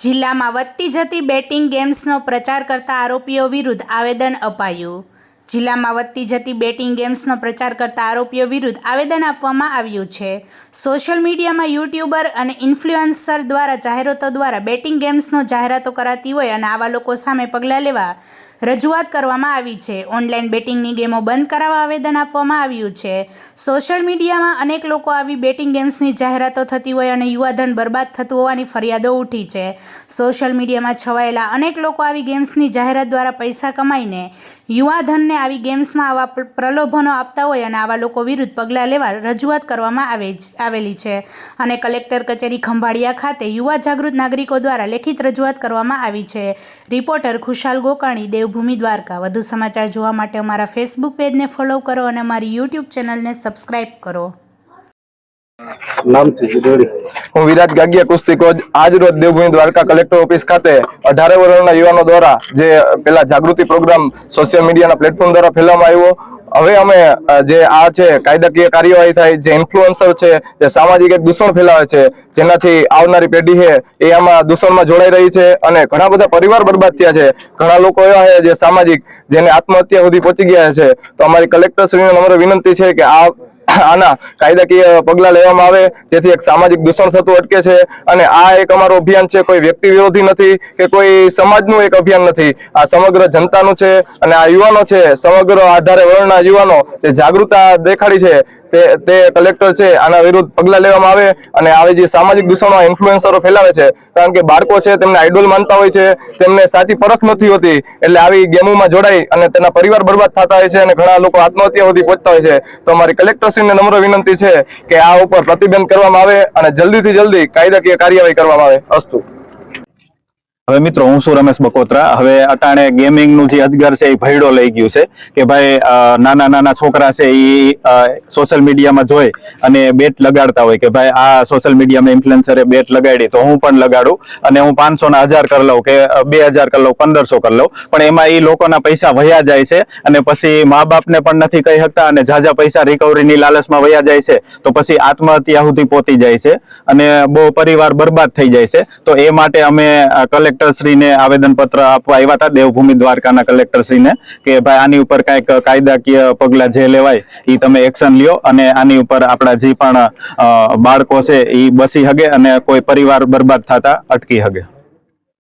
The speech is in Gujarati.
જિલ્લામાં વધતી જતી બેટિંગ ગેમ્સનો પ્રચાર કરતા આરોપીઓ વિરુદ્ધ આવેદન અપાયું. જિલ્લામાં વધતી જતી બેટિંગ ગેમ્સનો પ્રચાર કરતા આરોપીઓ વિરુદ્ધ આવેદન આપવામાં આવ્યું છે. સોશિયલ મીડિયામાં યુટ્યુબર અને ઇન્ફ્લુએન્સર દ્વારા જાહેરાતો દ્વારા બેટિંગ ગેમ્સનો જાહેરાતો કરાતી હોય અને આવા લોકો સામે પગલાં લેવા રજૂઆત કરવામાં આવી છે. ઓનલાઈન બેટિંગની ગેમો બંધ કરાવવા આવેદન આપવામાં આવ્યું છે. સોશિયલ મીડિયામાં અનેક લોકો આવી બેટિંગ ગેમ્સની જાહેરાતો થતી હોય અને યુવાધન બરબાદ થતું હોવાની ફરિયાદો ઉઠી છે. સોશિયલ મીડિયામાં છવાયેલા અનેક લોકો આવી ગેમ્સની જાહેરાત દ્વારા પૈસા કમાઈને યુવાધનને આવી ગેમ્સમાં આવા પ્રલોભનો આપતા હોય અને આવા લોકો વિરુદ્ધ પગલાં લેવા રજૂઆત કરવામાં આવે આવેલી છે. અને કલેક્ટર કચેરી ખંભાળિયા ખાતે યુવા જાગૃત નાગરિકો દ્વારા લેખિત રજૂઆત કરવામાં આવી છે. રિપોર્ટર ખુશાલ ગોકાણી, દેવભૂમિ દ્વારકા. વધુ સમાચાર જોવા માટે અમારા ફેસબુક પેજને ફોલો કરો અને અમારી યુટ્યુબ ચેનલને સબસ્ક્રાઈબ કરો. જોડી હું વિરાજ ગાગિયા કુસ્તી કોચ આજ રોજ દેવભૂમિ દ્વારકા કલેક્ટર ઓફિસ ખાતે અઢારે વર્ષના યુવાનો દ્વારા જે પેલા જાગૃતિ પ્રોગ્રામ સોશિયલ મીડિયાના પ્લેટફોર્મ દ્વારા ફેલાવવામાં આવ્યો. હવે અમે જે આ છે, કાયદાકીય કાર્યવાહી થાય, જે ઇન્ફ્લુઅન્સર છે, જે સામાજિક એક દૂષણ ફેલાવે છે, જેનાથી આવનારી પેઢી છે, એ આમાં દૂષણમાં જોડાઈ રહી છે અને ઘણા બધા પરિવાર બરબાદ થયા છે. ઘણા લોકો એવા છે જે સામાજિક, જેને આત્મહત્યા સુધી પહોંચી ગયા છે. તો અમારી કલેક્ટર શ્રીને નમ્ર વિનંતી છે કે આ આના કાયદાકીય પગલાં લેવામાં આવે, જેથી એક સામાજિક દૂષણ થતું અટકે છે. અને આ એક અમારું અભિયાન છે, કોઈ વ્યક્તિ વિરોધી નથી કે કોઈ સમાજનું એક અભિયાન નથી. આ સમગ્ર જનતાનું છે અને આ યુવાનો છે, સમગ્ર આધારે વર્ણના યુવાનો જે જાગૃતતા દેખાડી છે તે તે કલેક્ટર છે, આના વિરુદ્ધ પગલાં લેવામાં આવે અને આવી જે સામાજિક દૂષણો ઇન્ફ્લુએન્સરો ફેલાવે છે, કારણ કે બાળકો છે, તેમને આઈડોલ માનતા હોય છે, તેમને સાચી પરખ નથી હોતી, એટલે આવી ગેમોમાં જોડાઈ અને તેના પરિવાર બરબાદ થતા હોય છે અને ઘણા લોકો આત્મહત્યા સુધી પહોંચતા હોય છે. તો અમારી કલેક્ટરશ્રીને નમ્ર વિનંતી છે કે આ ઉપર પ્રતિબંધ કરવામાં આવે અને જલ્દીથી જલ્દી કાયદાકીય કાર્યવાહી કરવામાં આવે. અસ્તુ. હવે મિત્રો, હું છું રમેશ બકોત્રા. હવે અટાણે ગેમિંગનું જે અજગર છે એ ભયડો લઈ ગયું છે કે ભાઈ નાના નાના છોકરા છે એ સોશિયલ મીડિયામાં જોઈ અને બેટ લગાડતા હોય કે ભાઈ, આ સોશિયલ મીડિયામાં ઇન્ફ્લુએન્સરે બેટ લગાડી, તો હું પણ લગાડું અને હું પાંચસો ના હજાર કરી લઉં કે બે હજાર કરી લઉં, પંદરસો કરી લઉં. પણ એમાં એ લોકોના પૈસા વયા જાય છે અને પછી મા બાપને પણ નથી કહી શકતા અને ઝાઝા પૈસા રિકવરીની લાલચમાં વયા જાય છે, તો પછી આત્મહત્યા સુધી પહોંચી જાય છે અને બહુ પરિવાર બરબાદ થઈ જાય છે. તો એ માટે અમે કલેક્ટરશ્રીને આવેદનપત્ર આપવા આવ્યા હતા, દેવભૂમિ દ્વારકાના કલેક્ટરશ્રીને, કે ભાઈ આની ઉપર કાંઈક કાયદાકીય પગલાં જે લેવાય એ તમે એક્શન લ્યો અને આની ઉપર આપણા જે પણ બાળકો છે એ બસી હગે અને કોઈ પરિવાર બરબાદ થતા અટકી હગે.